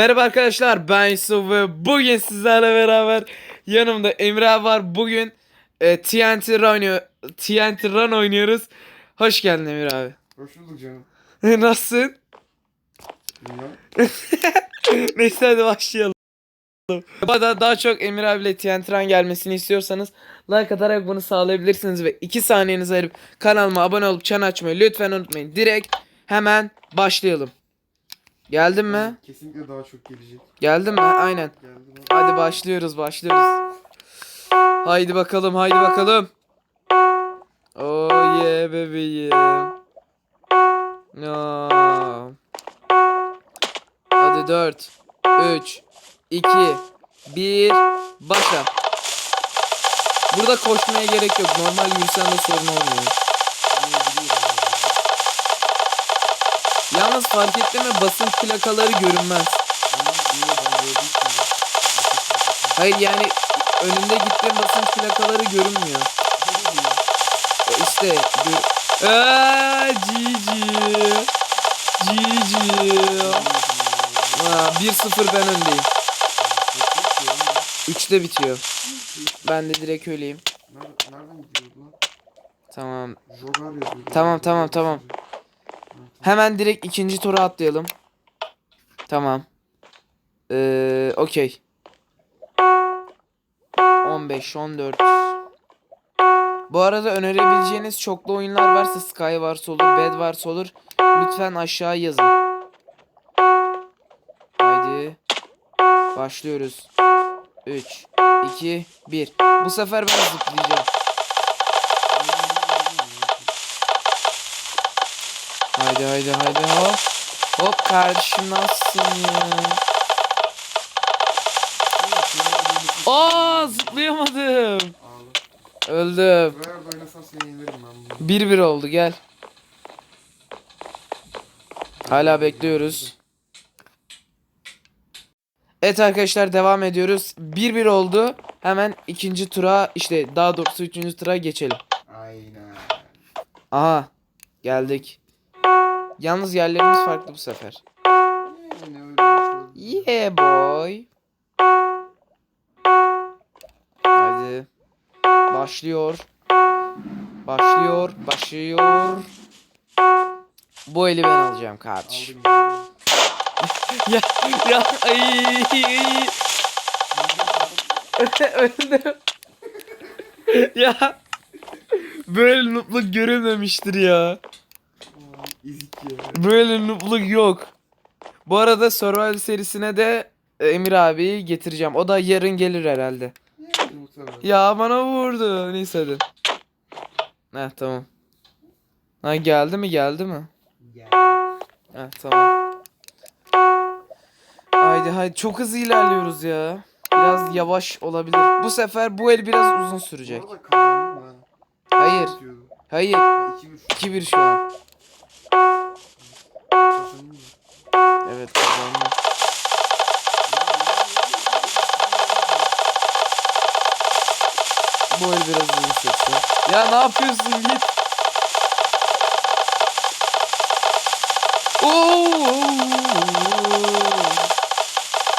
Merhaba arkadaşlar ben Yusuf ve bugün sizlerle beraber yanımda Emre var. Bugün e, TNT Run, oynuyor, TNT Run oynuyoruz. Hoş geldin Emre abi. Hoş bulduk canım. Nasılsın? Neyse hadi başlayalım. Bu arada daha çok Emir abiyle TNT Run gelmesini istiyorsanız like atarak bunu sağlayabilirsiniz ve 2 saniyenizi ayırıp kanalıma abone olup çan açmayı lütfen unutmayın. Direkt hemen başlayalım. Geldin mi? Kesinlikle daha çok gelecek. Geldin mi? Aynen. Geldi mi? Hadi başlıyoruz başlıyoruz. Haydi bakalım haydi bakalım. Oh yeah bebeğim. No. Hadi 4 3 2 1 Başla. Burada koşmaya gerek yok. Normal yürüsen de sorun olmuyor. Yalnız fark ettin mi basınç plakaları görünmez. Hayır yani önünde gittiğin basınç plakaları görünmüyor. E İşte gör... Eee GG. GG. Aa, 1-0 ben öndeyim. 3'te bitiyor. Ben de direkt öyleyim. Nereden? Tamam. Tamam, tamam, tamam. Hemen direkt ikinci tura atlayalım. Tamam. Ee, okey. 15, 14. Bu arada önerebileceğiniz çoklu oyunlar varsa Sky varsa olur, Bed varsa olur. Lütfen aşağı yazın. Haydi. Başlıyoruz. 3, 2, 1. Bu sefer ben zıplayacağım. Haydi haydi haydi hop. Hop kardeşim nasılsın ya? Aa zıplayamadım. Öldüm. Bunu. 1-1 oldu gel. Hala bekliyoruz. Evet arkadaşlar devam ediyoruz. 1-1 oldu. Hemen ikinci tura işte daha doğrusu üçüncü tura geçelim. Aynen. Aha geldik. Yalnız yerlerimiz farklı bu sefer. Yeah boy. Hadi. Başlıyor. Başlıyor. Başlıyor. Bu eli ben alacağım kardeş. Aldım ya. ya ay, ay. Öldüm. ya böyle noobluk görülmemiştir ya. Böyle noobluk yok. Bu arada Survival serisine de e, Emir abiyi getireceğim. O da yarın gelir herhalde. Ya bana vurdu. Neyse hadi. Heh tamam. Ha geldi mi geldi mi? Ya. Heh tamam. Haydi haydi çok hızlı ilerliyoruz ya. Biraz yavaş olabilir. Bu sefer bu el biraz uzun sürecek. Hayır. Hayır. Ha, iki üç. 2-1 şu an. Ya ne yapıyorsun git. Oo!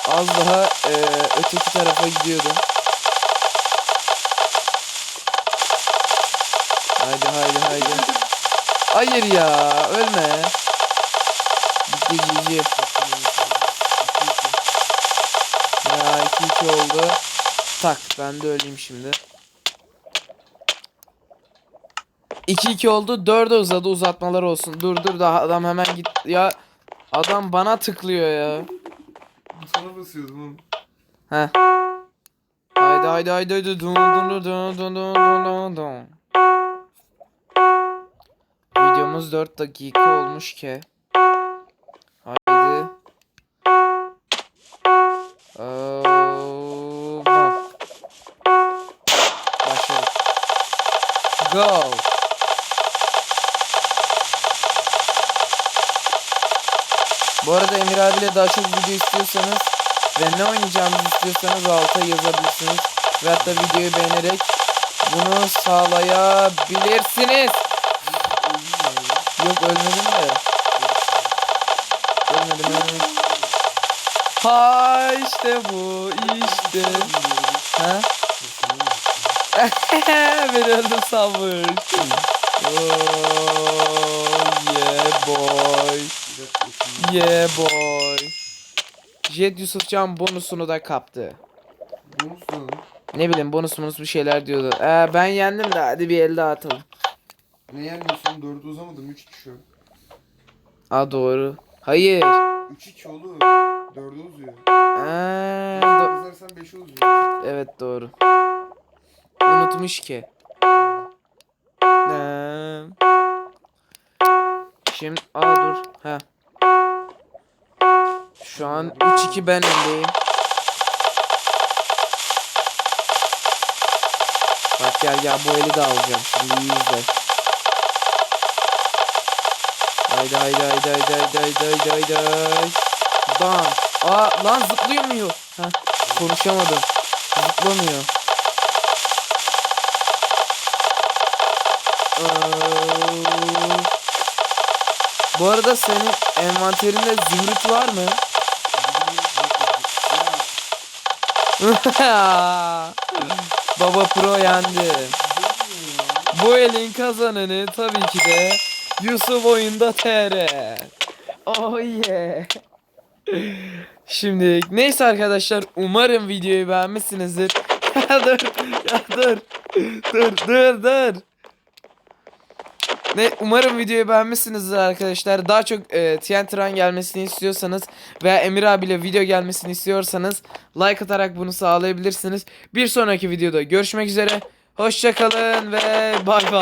Az daha e, öteki tarafa gidiyordum. Haydi haydi haydi. Hayır ya ölme. Bitti GG. Ya 2-2 oldu. Tak ben de öleyim şimdi. 2-2 oldu. 4'e uzadı uzatmalar olsun. Dur dur daha adam hemen git. Ya adam bana tıklıyor ya. Sana basıyordum oğlum. Heh. Haydi haydi haydi haydi. Dun dun dun dun dun dun dun. Videomuz 4 dakika olmuş ki. Haydi. Ee, Başladık. Go. Bu arada Emir abiyle daha çok video istiyorsanız ve ne oynayacağımızı istiyorsanız alta yazabilirsiniz. Ve hatta videoyu beğenerek bunu sağlayabilirsiniz. Öldüm ya. Yok ölmedim de. Ölmedim ölmedim. Ha işte bu işte. Ha? Beni öldü sabır. Oh Yeah boy. Jet Yusufcan bonusunu da kaptı. Bonus ne bileyim bonus bonus bir şeyler diyordu. Ee, ben yendim de hadi bir el daha atalım. Ne yenmiyorsun? 4'ü uzamadım. 3 2 şu. Aa doğru. Hayır. 3 2 oğlum. 4'ü uzuyor. Aa, do- Yazarsan 5'i uzuyor. evet doğru. Unutmuş ki. Ee, Şimdi aa dur. Ha. Şu an 3-2 ben öndeyim. Bak gel gel bu eli de alacağım şimdi iyi izle. Haydi haydi haydi haydi haydi haydi haydi haydi. Bam. Aa lan zıplayamıyor. Ha konuşamadım. Zıplamıyor. Aa, Bu arada senin envanterinde zümrüt var mı? Baba Pro yendi. Bu elin kazananı tabii ki de Yusuf Oyunda TR. Oh yeah. Şimdi neyse arkadaşlar umarım videoyu beğenmişsinizdir. Dur ya dur dur dur dur. Ne umarım videoyu beğenmişsinizdir arkadaşlar. Daha çok e, TNT Run gelmesini istiyorsanız veya Emir abiyle video gelmesini istiyorsanız like atarak bunu sağlayabilirsiniz. Bir sonraki videoda görüşmek üzere. Hoşçakalın ve bay bay.